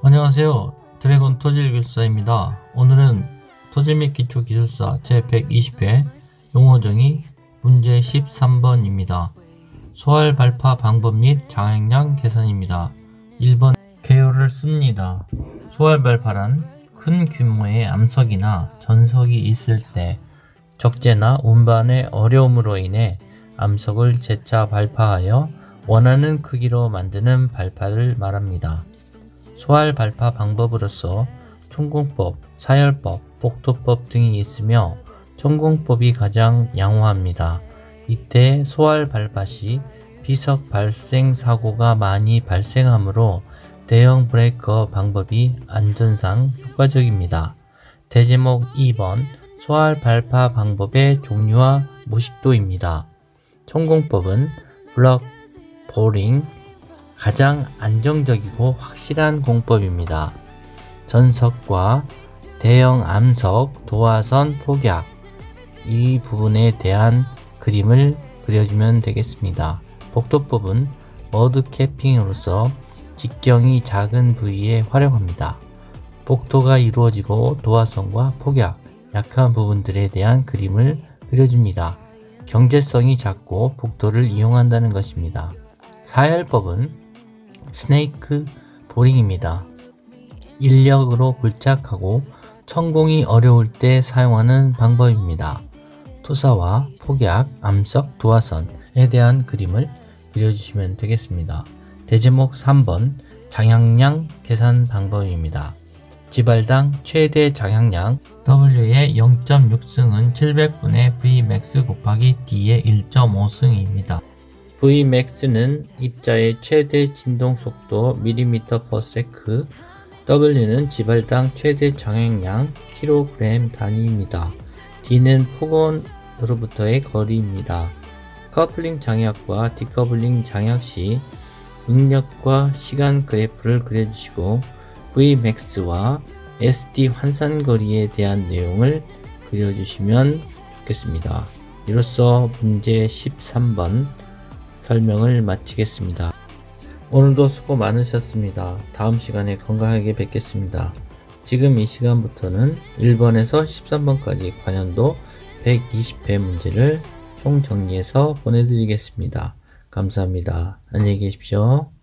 안녕하세요. 드래곤 토질 교수사입니다. 오늘은 토질 및 기초 기술사 제120회 용어 정의 문제 13번입니다. 소알 발파 방법 및 장행량 계산입니다. 1번 개요를 씁니다. 소알 발파란 큰 규모의 암석이나 전석이 있을 때 적재나 운반의 어려움으로 인해 암석을 재차 발파하여 원하는 크기로 만드는 발파를 말합니다. 소알 발파 방법으로서 총공법, 사열법, 복도법 등이 있으며 총공법이 가장 양호합니다. 이때 소알 발파 시 비석 발생 사고가 많이 발생하므로 대형 브레이커 방법이 안전상 효과적입니다. 대제목 2번 소알 발파 방법의 종류와 모식도입니다. 총공법은 블럭 보링, 가장 안정적이고 확실한 공법입니다. 전석과 대형 암석, 도화선, 폭약 이 부분에 대한 그림을 그려주면 되겠습니다. 복도법은 머드 캐핑으로서 직경이 작은 부위에 활용합니다. 복도가 이루어지고 도화선과 폭약, 약한 부분들에 대한 그림을 그려줍니다. 경제성이 작고 복도를 이용한다는 것입니다. 사열법은 스네이크 보링입니다. 인력으로 굴착하고 천공이 어려울 때 사용하는 방법입니다. 투사와 폭약, 암석, 도화선에 대한 그림을 그려주시면 되겠습니다. 대제목 3번 장향량 계산 방법입니다. 지발당 최대 장향량 W의 0.6승은 700분의 Vmax 곱하기 D의 1.5승입니다. Vmax는 입자의 최대 진동 속도 mm/s, W는 지발당 최대 장행량 kg 단위입니다. D는 폭원으로부터의 거리입니다. 커플링 장약과 디커플링 장약 시 응력과 시간 그래프를 그려주시고 Vmax와 SD 환산거리에 대한 내용을 그려주시면 좋겠습니다. 이로써 문제 13번 설명을 마치겠습니다. 오늘도 수고 많으셨습니다. 다음 시간에 건강하게 뵙겠습니다. 지금 이 시간부터는 1번에서 13번까지 관련도 120회 문제를 총 정리해서 보내드리겠습니다. 감사합니다. 안녕히 계십시오.